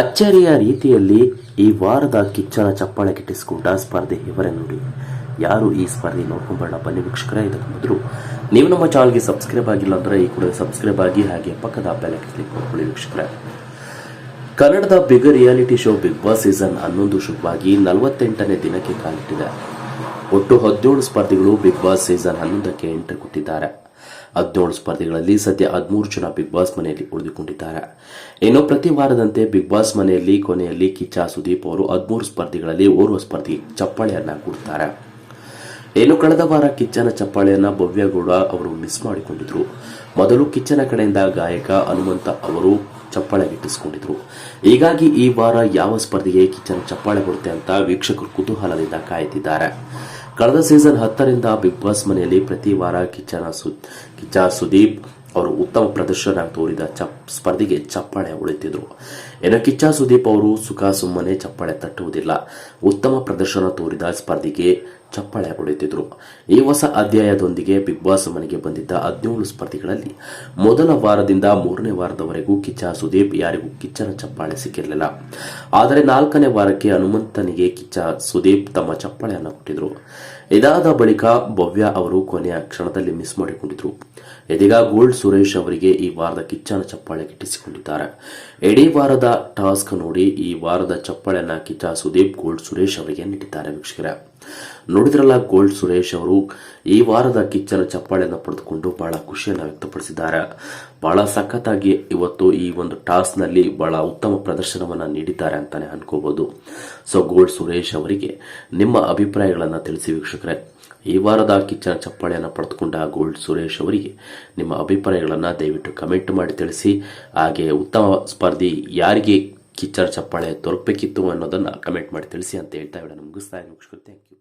ಅಚ್ಚರಿಯ ರೀತಿಯಲ್ಲಿ ಈ ವಾರದ ಕಿಚ್ಚನ ಚಪ್ಪಾಳೆ ಗಿಟ್ಟಿಸಿಕೊಂಡ ಸ್ಪರ್ಧೆ ಇವರೇ ನೋಡಿ. ಯಾರು ಈ ಸ್ಪರ್ಧೆ ನೋಡ್ಕೊಂಬರೋಣ? ಬನ್ನಿ ವೀಕ್ಷಕರೇ, ಇದಕ್ಕೆ ಮೊದಲು ನೀವು ನಮ್ಮ ಚಾನಲ್ಗೆ ಸಬ್ಸ್ಕ್ರೈಬ್ ಆಗಿಲ್ಲ ಅಂದರೆ ಈ ಕೂಡ ಸಬ್ಸ್ಕ್ರೈಬ್ ಆಗಿ ಹಾಗೆ ಪಕ್ಕದ ಬೆಲೆ ಕ್ಲಿಕ್ ಮಾಡ್ಕೊಳ್ಳಿ ವೀಕ್ಷಕರೇ. ಕನ್ನಡದ Bigg reality show Bigg Boss season ಹನ್ನೊಂದು ಶುಭವಾಗಿ ನಲವತ್ತೆಂಟನೇ ದಿನಕ್ಕೆ ಕಾಲಿಟ್ಟಿದೆ. ಒಟ್ಟು ಹದಿನೇಳು ಸ್ಪರ್ಧಿಗಳು ಬಿಗ್ ಬಾಸ್ ಸೀಸನ್ ಹನ್ನೊಂದಕ್ಕೆ ಎಂಟ್ರಿ ಕೊಟ್ಟಿದ್ದಾರೆ. ಹದಿನೇಳು ಸ್ಪರ್ಧಿಗಳಲ್ಲಿ ಸದ್ಯ ಹದಿಮೂರು ಜನ ಬಿಗ್ ಬಾಸ್ ಮನೆಯಲ್ಲಿ ಉಳಿದುಕೊಂಡಿದ್ದಾರೆ. ಇನ್ನು ಪ್ರತಿ ವಾರದಂತೆ ಬಿಗ್ ಬಾಸ್ ಮನೆಯಲ್ಲಿ, ಕೊನೆಯಲ್ಲಿ ಕಿಚ್ಚ ಸುದೀಪ್ ಅವರು ಹದಿಮೂರು ಸ್ಪರ್ಧಿಗಳಲ್ಲಿ ಓರ್ವ ಸ್ಪರ್ಧಿ ಚಪ್ಪಾಳೆಯನ್ನ ಕೊಡ್ತಾರೆ. ಇನ್ನು ಕಳೆದ ವಾರ ಕಿಚ್ಚನ ಚಪ್ಪಾಳೆಯನ್ನ ಭವ್ಯಗೌಡ ಅವರು ಮಿಸ್ ಮಾಡಿಕೊಂಡಿದ್ರು. ಮೊದಲು ಕಿಚ್ಚನ ಕಡೆಯಿಂದ ಗಾಯಕ ಹನುಮಂತ ಅವರು ಚಪ್ಪಾಳೆ ಗಿಟ್ಟಿಸಿಕೊಂಡಿದ್ರು ಹೀಗಾಗಿ ಈ ವಾರ ಯಾವ ಸ್ಪರ್ಧೆಗೆ ಕಿಚನ್ ಚಪ್ಪಾಳೆ ಕೊಡುತ್ತೆ ಅಂತ ವೀಕ್ಷಕರು ಕುತೂಹಲದಿಂದ ಕಾಯುತ್ತಿದ್ದಾರೆ ಕಳೆದ ಸೀಸನ್ ಹತ್ತರಿಂದ ಬಿಗ್ ಬಾಸ್ ಮನೆಯಲ್ಲಿ ಪ್ರತಿ ವಾರ ಕಿಚನ ಸು, ಕಿಚ್ಚ ಸುದೀಪ್ ಅವರು ಉತ್ತಮ ಪ್ರದರ್ಶನ ತೋರಿದ ಚಪ್ ಸ್ಪರ್ಧೆಗೆ ಚಪ್ಪಾಳೆ ಉಳಿತಿದ್ರು ಇನ್ನು ಕಿಚ್ಚ ಸುದೀಪ್ ಅವರು ಸುಖ ಸುಮ್ಮನೆ ಚಪ್ಪಾಳೆ ತಟ್ಟುವುದಿಲ್ಲ. ಉತ್ತಮ ಪ್ರದರ್ಶನ ತೋರಿದ ಸ್ಪರ್ಧೆಗೆ ಚಪ್ಪಾಳೆ ಉಳಿತಿದ್ರು ಈ ಹೊಸ ಅಧ್ಯಾಯದೊಂದಿಗೆ ಬಿಗ್ ಬಾಸ್ ಮನೆಗೆ ಬಂದಿದ್ದ ಹದಿನೇಳು ಸ್ಪರ್ಧಿಗಳಲ್ಲಿ ಮೊದಲ ವಾರದಿಂದ ಮೂರನೇ ವಾರದವರೆಗೂ ಕಿಚ್ಚ ಸುದೀಪ್ ಯಾರಿಗೂ ಕಿಚ್ಚನ ಚಪ್ಪಾಳೆ ಸಿಕ್ಕಿರಲಿಲ್ಲ. ಆದರೆ ನಾಲ್ಕನೇ ವಾರಕ್ಕೆ ಹನುಮಂತನಿಗೆ ಕಿಚ್ಚ ಸುದೀಪ್ ತಮ್ಮ ಚಪ್ಪಾಳೆಯನ್ನು ಕೊಟ್ಟಿದ್ರು. ಇದಾದ ಬಳಿಕ ಭವ್ಯ ಅವರು ಕೊನೆಯ ಕ್ಷಣದಲ್ಲಿ ಮಿಸ್ ಮಾಡಿಕೊಂಡಿದ್ರು. ಇದೀಗ ಗೋಲ್ಡ್ ಸುರೇಶ್ ಅವರಿಗೆ ಈ ವಾರದ ಕಿಚ್ಚನ ಚಪ್ಪಾಳೆ ಗಿಟ್ಟಿಸಿಕೊಂಡಿದ್ದಾರೆ ಇಡೀ ವಾರದ ಟಾಸ್ಕ್ ನೋಡಿ ಈ ವಾರದ ಚಪ್ಪಾಳೆಯನ್ನ ಕಿಚ್ಚ ಸುದೀಪ್ ಗೋಲ್ಡ್ ಸುರೇಶ್ ಅವರಿಗೆ ನೀಡಿದ್ದಾರೆ ವೀಕ್ಷಕರೇ. ನೋಡಿದ್ರಲ್ಲ ಗೋಲ್ಡ್ ಸುರೇಶ್ ಅವರು? ಈ ವಾರದ ಕಿಚ್ಚನ ಚಪ್ಪಾಳೆಯನ್ನು ಪಡೆದುಕೊಂಡು ಬಹಳ ಖುಷಿಯನ್ನು ವ್ಯಕ್ತಪಡಿಸಿದ್ದಾರೆ. ಬಹಳ ಸಖತ್ತಾಗಿ ಇವತ್ತು ಈ ಒಂದು ಟಾಸ್ನಲ್ಲಿ ಬಹಳ ಉತ್ತಮ ಪ್ರದರ್ಶನವನ್ನು ನೀಡಿದ್ದಾರೆ ಅಂತಾನೆ ಅನ್ಕೋಬಹುದು ಸೊ ಗೋಲ್ಡ್ ಸುರೇಶ್ ಅವರಿಗೆ ನಿಮ್ಮ ಅಭಿಪ್ರಾಯಗಳನ್ನು ತಿಳಿಸಿ ವೀಕ್ಷಕರೇ. ಈ ವಾರದ ಕಿಚ್ಚನ ಚಪ್ಪಾಳೆಯನ್ನು ಪಡೆದುಕೊಂಡ ಗೋಲ್ಡ್ ಸುರೇಶ್ ಅವರಿಗೆ ನಿಮ್ಮ ಅಭಿಪ್ರಾಯಗಳನ್ನು ದಯವಿಟ್ಟು ಕಮೆಂಟ್ ಮಾಡಿ ತಿಳಿಸಿ. ಹಾಗೆ ಉತ್ತಮ ಸ್ಪರ್ಧಿ ಯಾರಿಗೆ ಕಿಚ್ಚನ ಚಪ್ಪಾಳೆ ದೊರಕಬೇಕಿತ್ತು ಅನ್ನೋದನ್ನು ಕಮೆಂಟ್ ಮಾಡಿ ತಿಳಿಸಿ ಅಂತ ಹೇಳ್ತಾ ಇವಾಗ ಮುಗಿಸ್ತಾ ಇದ್ದೀನಿ ಥ್ಯಾಂಕ್ ಯು